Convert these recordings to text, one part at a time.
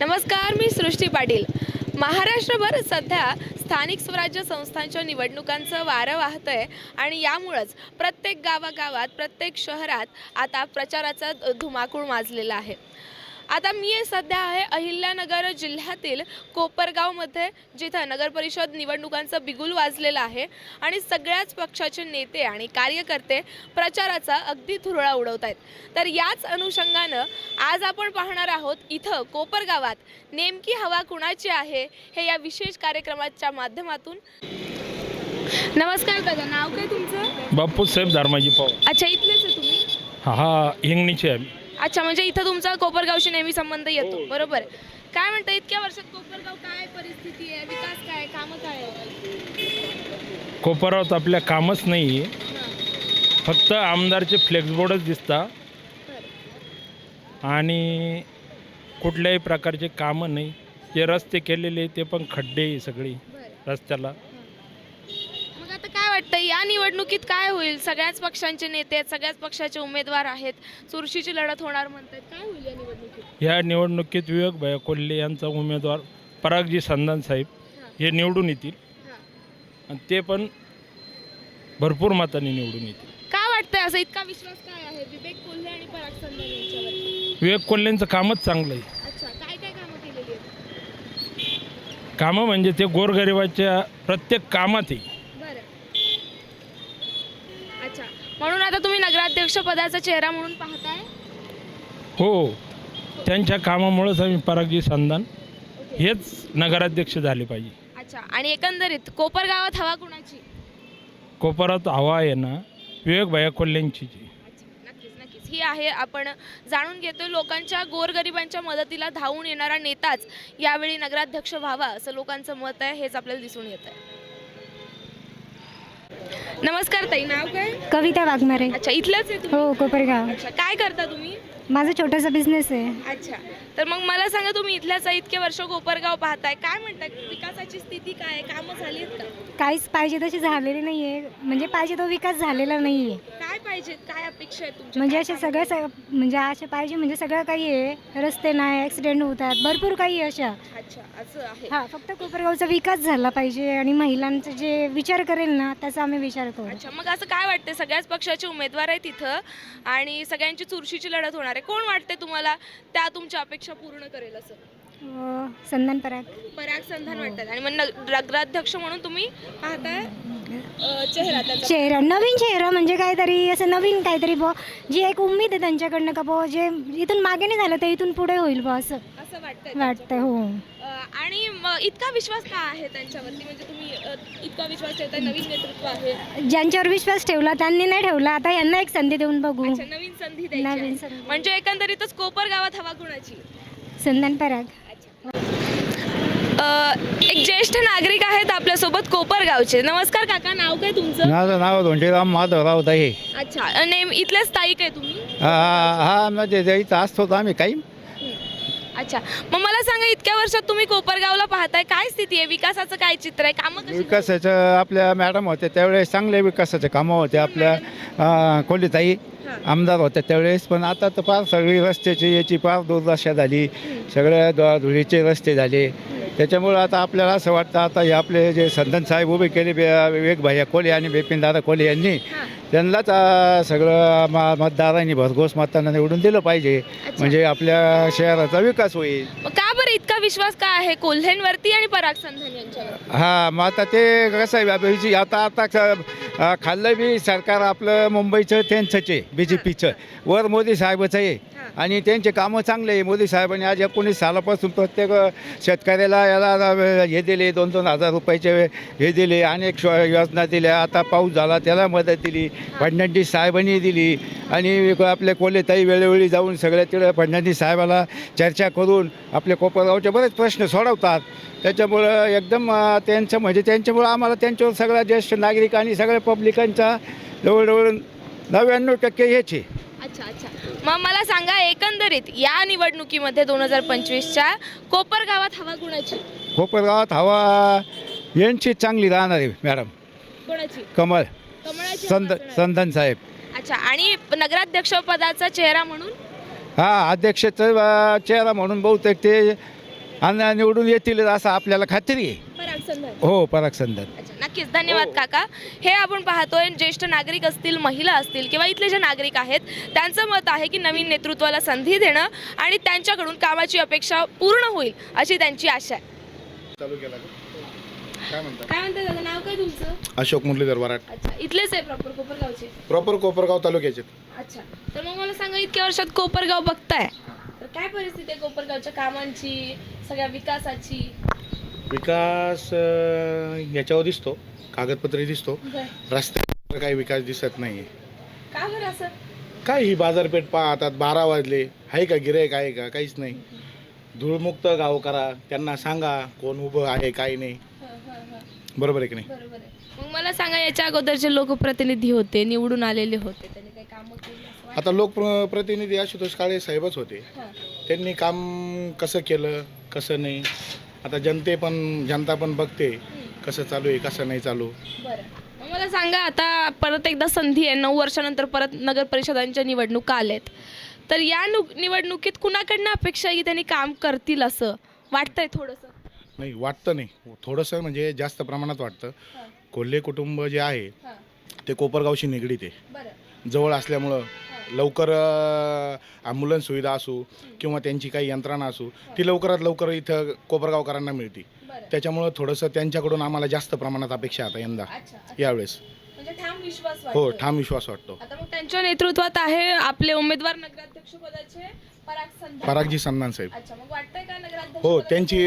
नमस्कार मी सृष्टी पाटील. महाराष्ट्रभर सध्या स्थानिक स्वराज्य संस्थांच्या निवडणुकांचं वारं वाहतंय आणि यामुळंच प्रत्येक गावागावात प्रत्येक शहरात आता प्रचाराचा धुमाकूळ माजलेला आहे. आता मी सध्या आहे अहिल्यानगर जिल्ह्यातील कोपरगावमध्ये जिथं नगर परिषद निवडणुकांचं बिगुल वाजलेलं आहे. आणि सगळ्याच पक्षाचे नेते आणि कार्यकर्ते प्रचाराचा अगदी धुरळा उडवत आहेत तर याच अनुषंगानं आज आपण पाहणार आहोत इथं कोपरगावात नेमकी हवा कुणाची आहे हे या विशेष कार्यक्रमाच्या माध्यमातून. नमस्कार दादा नाव काय तुमचं? बापू साहेब धर्माजी पवार. अच्छा इथलेच आहे तुम्ही? हा हा हिंगणीचे आहे. अच्छा म्हणजे इथं तुमचा कोपरगावशी नेहमी संबंध येतो. बरोबर. काय म्हणता इतक्या वर्षात कोपरगाव काय परिस्थिती आहे? विकास काय कामं काय आहेत? कोपरावत आपल्या कामच नाही आहे. हां, फक्त आमदारचे फ्लेक्स बोर्डच दिसता. आणि कुठल्याही प्रकारचे कामं नाही. जे रस्ते केलेले ते पण खड्डे आहे सगळी. रस्त्याला मग आता काय वाटतं या निवडणुकीत काय होईल? सगळ्याच पक्षांचे नेते आहेत सगळ्याच पक्षाचे उमेदवार आहेत. चुरशीची लढत होणार म्हणतात. काय होईल या निवडणुकीत? ह्या निवडणुकीत विवेक भया कोल्हे यांचा उमेदवार परागजी संधान साहेब हां, निवडून येतील. आणि ते पण भरपूर मतांनी निवडून येतील. काय वाटतंय असं? इतका विश्वास काय आहे? विवेक कोल्हे आणि पराग संधान यांच्यावर विवेक कोल्हेंचं कामच चांगलं आहे. अच्छा. काय काय कामं केलेली आहेत? कामं म्हणजे ते गोरगरिबाच्या प्रत्येक कामात आहे. बरं अच्छा म्हणून आता तुम्ही नगराध्यक्ष पदाचा चेहरा म्हणून पाहताय? हो. त्यांच्या कामामुळेच आम्ही परागजी संधान. हेच नगराध्यक्ष झाले पाहिजे. अच्छा. आणि एकंदरीत कोपर गावात हवा कुणाची? कोपरात हवा आहे ना विवेक भया कोल्ह्यांची जी. अच्छा. नक्कीच नक्कीच. ही आहे आपण जाणून घेतोय. लोकांच्या गोरगरिबांच्या मदतीला धावून येणारा नेताच यावेळी नगराध्यक्ष व्हावा असं लोकांचं मत आहे हेच आपल्याला दिसून येत आहे नमस्कार ताई नाव काय? कविता वाघमारे. अच्छा आहे तुम्ही? हो कोपरगाव. अच्छा काय करता तुम्ही? माझा छोटासा बिझनेस आहे. अच्छा. तर मग मला सांगा तुम्ही इथल्याच आहे, इतके वर्ष कोपरगाव पाहताय. काय म्हणताय विकासाची स्थिती काय आहे? कामं झाली आहेत का? काहीच पाहिजे तशी झालेली नाही आहे म्हणजे पाहिजे तो विकास झालेला नाही आहे काय पाहिजे? काय अपेक्षा आहे तुमच्या? म्हणजे असे? सगळं स- म्हणजे असे पाहिजे म्हणजे सगळं काही आहे. रस्ते नाही ॲक्सिडेंट होतात भरपूर काही आहे अशा. अच्छा असं आहे. हा फक्त कोपरगावचा विकास झाला पाहिजे आणि महिलांचा जे विचार करेल ना त्याचा आम्ही विचार करू. अच्छा मग असं काय वाटतं सगळ्याच पक्षाचे उमेदवार आहेत तिथं आणि सगळ्यांची चुरशीची लढत होणार आहे कोण वाटते तुम्हाला त्या तुमच्या अपेक्षा पूर्ण करेल असं? संधान पराग. पराग संधान. वाटतात आणि मग नग- नगराध्यक्ष म्हणून तुम्ही पाहताय अं, चेहरा त्याचा. चेहरा नवीन चेहरा म्हणजे काहीतरी असं नवीन काहीतरी बुवा जी एक उमेद आहे त्यांच्याकडनं का बुवा जे इथून मागे नाही झालं तर इथून पुढे होईल बुवा असं. असं वाटतंय वाटतं हो. अं, आणि मग इतका विश्वास का आहे त्यांच्यावरती? म्हणजे तुम्ही अं, इतका विश्वास ठेवताय नवीन नेतृत्व आहे. ज्यांच्यावर विश्वास ठेवला त्यांनी नाही ठेवला. आता यांना एक संधी देऊन बघू. अच्छा नवीन संधी द्यायची नवीन आहे. संधी. म्हणजे एकंदरीतच कोपर गावात हवा कुणाची? संधान पराग. अ, एक ज्येष्ठ नागरिक आहेत आपल्यासोबत कोपरगावचे नमस्कार काका नाव काय तुमचं? माझं नाव धोंडीराम माधवराव आहे अच्छा नेम इथले स्थायिक आहे तुम्ही? हा हा म्हणजे जे इथं असतो आम्ही काही. अच्छा. मग मला सांगा इतक्या वर्षात तुम्ही कोपरगावला पाहताय काय स्थिती आहे? विकासाचं काय चित्र आहे? कामं कशी विकासाचं आपल्या मॅडम होते त्यावेळेस चांगले विकासाचे कामं होते आपल्या अं, कोल्हीताई आमदार होत्या त्यावेळेस पण आता तर फार सगळी रस्त्याची याची फार दुर्दशा झाली. सगळ्या धुळीचे रस्ते झाले. त्याच्यामुळं आता आपल्याला असं वाटतं आता हे आपले जे संदन साहेब उभे केले बे- विवेक भैया कोले आणि बिपिनदादा कोले यांनी. त्यांनाच सगळं म मतदारांनी भरघोस मतांना निवडून दिलं पाहिजे. म्हणजे आपल्या शहराचा विकास होईल. का बरं इतका विश्वास का आहे कोल्हेंवरती आणि पराग संधान यांच्यावर? हा मग आता ते कसं आहे आता आता खाल्लं बी सरकार आपलं मुंबईचं त्यांचंच आहे बी जे पीचं वर मोदी साहेबाचं आहे. आणि त्यांचे कामं चांगले आहे. मोदी साहेबांनी आज एकोणीस सालापासून प्रत्येक शेतकऱ्याला याला हे दिले दोन दोन हजार रुपयाचे हे दिले अनेक शो- योजना दिल्या. आता पाऊस झाला त्याला मदत दिली. फडणवीस साहेबांनी दिली. आणि आपले कोलेताई वेळोवेळी जाऊन सगळ्या तिकडे फडणवीस साहेबाला चर्चा करून आपले कोपरगावचे बरेच प्रश्न सोडवतात. त्याच्यामुळं एकदम त्यांचं म्हणजे त्यांच्यामुळं आम्हाला त्यांच्यावर सगळ्या ज्येष्ठ नागरिक आणि पब्लिकांचा जवळजवळ नव्याण्णव टक्के आहे. अच्छा अच्छा. मग मला सांगा एकंदरीत या निवडणुकीमध्ये दोन हजार पंचवीसच्या कोपर गावात हवा कुणाची? कोपरगावात हवा यांची चांगली राहणार आहे मॅडम. कोणाची? कमळ. कमळाची हवा संद असणार. संदन साहेब. अच्छा आणि नगराध्यक्ष पदाचा चेहरा म्हणून? हा अध्यक्षाचा चेहरा म्हणून बहुतेक ते आणि निवडून येतील असं आपल्याला खात्री आहे. पराग हो पराग संदर अच्छा नक्कीच. धन्यवाद काका. हे आपण पाहतोय ज्येष्ठ नागरिक असतील महिला असतील किंवा इथले जे नागरिक आहेत त्यांचं मत आहे की नवीन नेतृत्वाला संधी देणं आणि त्यांच्याकडून कामाची अपेक्षा पूर्ण होईल अशी त्यांची आशा आहे. चालू केला? काय म्हणता? काय म्हणते दादा? नाव काय तुमचं? अशोक मुरलीधर वराट अच्छा इथलेच आहे प्रॉपर कोपरगावचे. प्रॉपर कोपरगाव तालुक्याचे. अच्छा तर मग मला सांगा इतक्या वर्षात कोपरगाव बघताय. काय परिस्थिती आहे कोपरगावच्या कामांची सगळ्या विकासाची? विकास अं, याच्यावर दिसतो कागदपत्रे दिसतो. रस्त्यावर काही विकास दिसत नाही का बरं असं? काय ही बाजारपेठ पाहतात बारा वाजले. आहे का गिरायक आहे का? काहीच नाही. धूळमुक्त गाव करा. त्यांना सांगा कोण उभं आहे काय नाही. हं, हं, हं. बरोबर आहे की नाही? बरोबर आहे. मग मला सांगा याच्या अगोदरचे लोकप्रतिनिधी होते निवडून आलेले होते त्यांनी काही कामं केली? आता लोकप्रतिनिधी आशुतोष काळे साहेबच होते. त्यांनी काम कसं केलं कसं नाही? आता जनते पण जनता पण बघते कसं चालू आहे कसं नाही चालू. बरं. मला सांगा आता परत एकदा संधी आहे नऊ वर्षानंतर परत नगर परिषदांच्या निवडणुका आल्यात तर या नु निवडणुकीत कुणाकडनं अपेक्षा आहे की त्यांनी काम करतील असं? वाटतंय थोडंसं? नाही वाटतं नाही. थोडंसं म्हणजे जास्त प्रमाणात वाटतं. कोल्हे कुटुंब जे आहे ते कोपरगावशी निगडीत आहे. जवळ असल्यामुळं लवकर ॲम्ब्युलन्स सुविधा असू किंवा त्यांची काही यंत्रणा असू ती लवकरात लवकर इथं कोपरगावकरांना मिळते त्याच्यामुळं थोडंसं त्यांच्याकडून आम्हाला जास्त प्रमाणात अपेक्षा आता यंदा. यावेळेस म्हणजे हो. ठाम विश्वास वाटतो त्यांच्या नेतृत्वात आहे आपले उमेदवार नगराध्यक्ष पदाचे. परागजी सन्मान साहेब हो त्यांची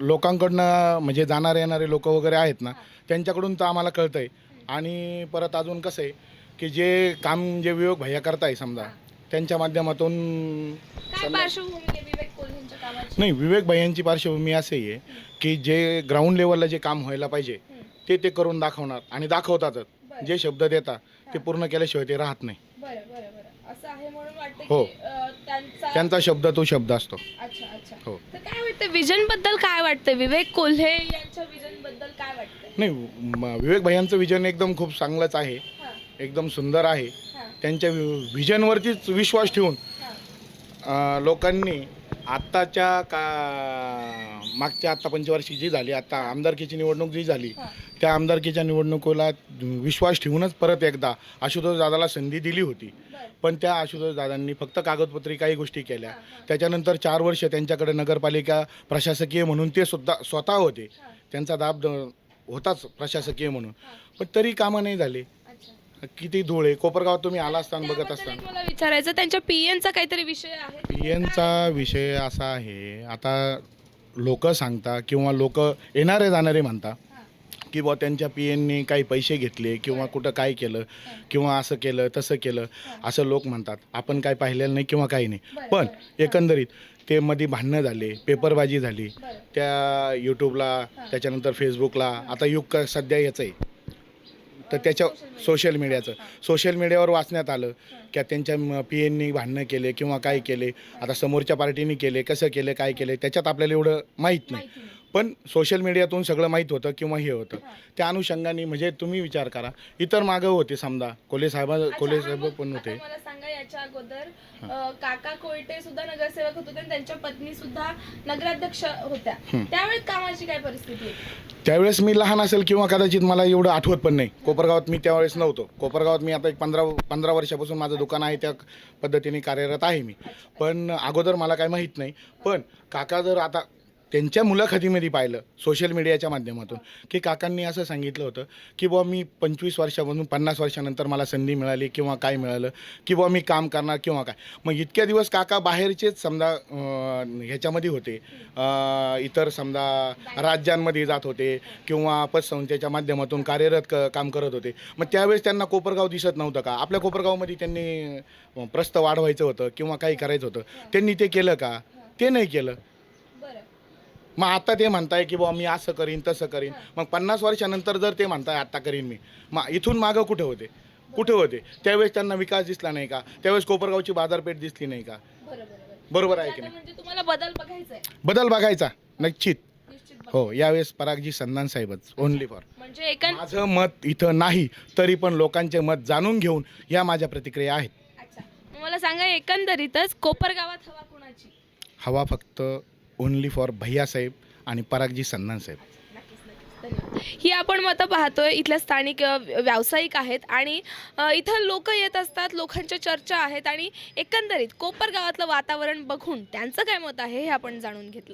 लोकांकडनं म्हणजे जाणारे येणारे लोक वगैरे आहेत ना त्यांच्याकडून तर आम्हाला कळतंय आणि परत अजून कसं आहे की जे काम जे विवेक भैया करताय समजा त्यांच्या माध्यमातून काय पार्श्वभूमी आहे विवेक कोल्हेंच्या कामाची? नाही विवेक भैयांची पार्श्वभूमी अशी आहे की जे ग्राउंड लेवलला जे काम व्हायला पाहिजे ते ते करून दाखवणार आणि दाखवतातच. जे शब्द देतात ते पूर्ण केल्याशिवाय ते राहत नाही. बरं बरं बरं. असं आहे म्हणून वाटतं हो. की अं, त्यांचा त्यांचा शब्द तो शब्द असतो. अच्छा अच्छा. हो. तर काय वाटतं विजनबद्दल काय वाटतं? विवेक कोल्हे यांच्या विजनबद्दल काय वाटतं? नाही म- विवेक भैयांचं विजन एकदम खूप चांगलंच आहे. एकदम सुंदर आहे. त्यांच्या वि- विजनवरतीच विश्वास ठेवून लोकांनी आत्ताच्या का मागच्या आत्ता पंचवार्षिक जी झाली आत्ता आमदारकीची निवडणूक जी झाली. त्या आमदारकीच्या निवडणुकीला विश्वास ठेवूनच परत एकदा आशुतोष दादाला संधी दिली होती. पण त्या आशुतोष दादांनी फक्त कागदपत्री काही गोष्टी केल्या. त्याच्यानंतर चार वर्ष त्यांच्याकडे नगरपालिका प्रशासकीय म्हणून ते सुद्धा स्वतः होते. त्यांचा दाब होताच प्रशासकीय म्हणून. पण तरी कामं नाही झाले. किती धूळ? आहे कोपरगावात तुम्ही आला असताना बघत त्याबद्दल असताना एक मला विचारायचं त्यांच्या पीएनचा काहीतरी विषय आहे? पीएनचा विषय असा आहे आता लोक सांगता किंवा लोक येणारे जाणारे म्हणता की बुवा त्यांच्या पी एननी काही पैसे घेतले किंवा कुठं काय केलं किंवा असं केलं तसं केलं असं लोक म्हणतात. आपण काय पाहिलेलं नाही किंवा काही नाही. पण एकंदरीत ते मध्ये भांडणं झाले पेपरबाजी झाली. त्या यूट्यूबला त्याच्यानंतर फेसबुकला आता युग क- सध्या याचं आहे. तर त्याच्या सोशल मीडियाचं सोशल मीडियावर वाचण्यात आलं की त्यांच्या पी एननी भांडणं केले किंवा काय केले. आता समोरच्या पार्टीने केले कसं केलं काय केलं त्याच्यात आपल्याला एवढं माहीत नाही. पण सोशल मीडियातून सगळं माहीत होतं किंवा हे होतं. त्या अनुषंगाने म्हणजे तुम्ही विचार करा. इतर मागं होते समजा. कोले साहेब कोले साहेब पण होते. मला सांगा याच्या अगोदर काका कोयटे सुद्धा नगरसेवक होते आणि त्यांच्या पत्नी सुद्धा नगराध्यक्ष होत्या. त्यावेळेस कामाची काय परिस्थिती होती? त्यावेळेस मी लहान असेल किंवा कदाचित मला एवढं आठवत पण नाही. कोपरगावात मी त्यावेळेस नव्हतो. कोपरगावात मी आता एक पंधरा पंधरा वर्षापासून माझं दुकान आहे त्या पद्धतीने कार्यरत आहे मी. पण अगोदर मला काय माहीत नाही. पण काका जर आता त्यांच्या मुलाखतीमध्ये पाहिलं सोशल मीडियाच्या माध्यमातून की काकांनी असं सांगितलं होतं की बुवा मी पंचवीस वर्षापासून पन्नास वर्षानंतर मला संधी मिळाली किंवा काय मिळालं की बुवा मी काम करणार किंवा काय. मग इतक्या दिवस काका बाहेरचेच समजा ह्याच्यामध्ये होते इतर समजा राज्यांमध्ये जात होते किंवा पतसंस्थेच्या माध्यमातून कार्यरत क काम करत होते. मग त्यावेळेस त्यांना कोपरगाव दिसत नव्हतं का? आपल्या कोपरगावमध्ये त्यांनी प्रस्त वाढवायचं होतं किंवा काही करायचं होतं. त्यांनी ते केलं का? ते नाही केलं. मग आता ते म्हणताय की बुवा मी असं करीन तसं करीन. मग पन्नास वर्षानंतर जर ते म्हणताय आता करीन मी. मग इथून मागं कुठे होते? कुठे होते? त्यावेळेस त्यांना विकास दिसला नाही का? त्यावेळेस कोपरगावची बाजारपेठ दिसली नाही का? बरं बरं बरं बरोबर आहे की नाही? म्हणजे तुम्हाला बदल बघायचा बदल बघायचा बघ- हो यावेळेस परागजी संधान साहेबच ओनली फॉर म्हणजे एकं माझं मत इथं नाही तरी पण लोकांचे मत जाणून घेऊन या माझ्या प्रतिक्रिया आहेत. अच्छा. मग मला सांगा एकंदरीतच कोपर गावात हवा कुणाची? हवा फक्त ओनली फॉर भैयासाहेब आणि परागजी साहेब. ही आपण मतं पाहतोय. इथल्या स्थानिक व्यावसायिक आहेत आणि इथं लोक येत असतात लोकांच्या चर्चा आहेत आणि एकंदरीत कोपर गावातलं वातावरण बघून त्यांचं काय मत आहे हे आपण जाणून घेतलं.